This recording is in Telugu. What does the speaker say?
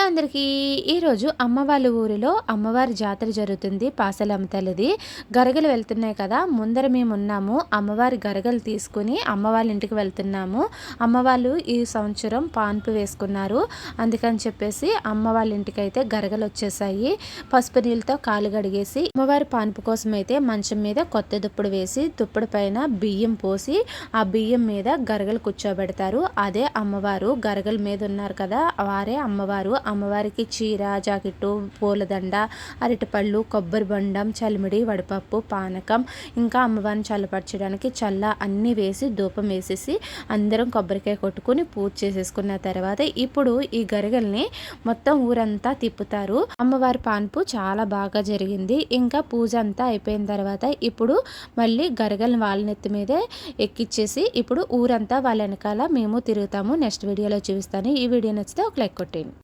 హలో అందరికీ ఈరోజు అమ్మవాళ్ళ ఊరిలో అమ్మవారి జాతర జరుగుతుంది పాసలమ్మ తల్లిది గరగలు వెళ్తున్నాయి కదా ముందర మేము ఉన్నాము అమ్మవారి గరగలు తీసుకుని అమ్మవాళ్ళ ఇంటికి వెళ్తున్నాము. అమ్మవాళ్ళు ఈ సంవత్సరం పాన్పు వేసుకున్నారు. అందుకని చెప్పేసి అమ్మ వాళ్ళ ఇంటికి అయితే గరగలు వచ్చేసాయి. పసుపు నీళ్ళతో కాలు గడిగేసి అమ్మవారి పాన్పు కోసం అయితే మంచం మీద కొత్త దుప్పుడు వేసి దుప్పుడు పైన బియ్యం పోసి ఆ బియ్యం మీద గరగలు కూర్చోబెడతారు. అదే అమ్మవారు గరగల మీద ఉన్నారు కదా వారే అమ్మవారు అమ్మవారికి చీర జాకెట్టు పూలదండ అరటిపళ్ళు కొబ్బరి బండం చలిమిడి వడపప్పు పానకం ఇంకా అమ్మవారిని చల్లపరచడానికి చల్ల అన్నీ వేసి ధూపం వేసేసి అందరం కొబ్బరికాయ కొట్టుకుని పూజ చేసేసుకున్న తర్వాత ఇప్పుడు ఈ గరిగల్ని మొత్తం ఊరంతా తిప్పుతారు. అమ్మవారి పాన్పు చాలా బాగా జరిగింది. ఇంకా పూజ అంతా అయిపోయిన తర్వాత ఇప్పుడు మళ్ళీ గరగల్ని వాళ్ళ నెత్తి మీదే ఎక్కిచ్చేసి ఇప్పుడు ఊరంతా వాళ్ళ వెనకాల మేము తిరుగుతాము. నెక్స్ట్ వీడియోలో చూపిస్తాను. ఈ వీడియో నచ్చితే ఒక లైక్ కొట్టేయండి.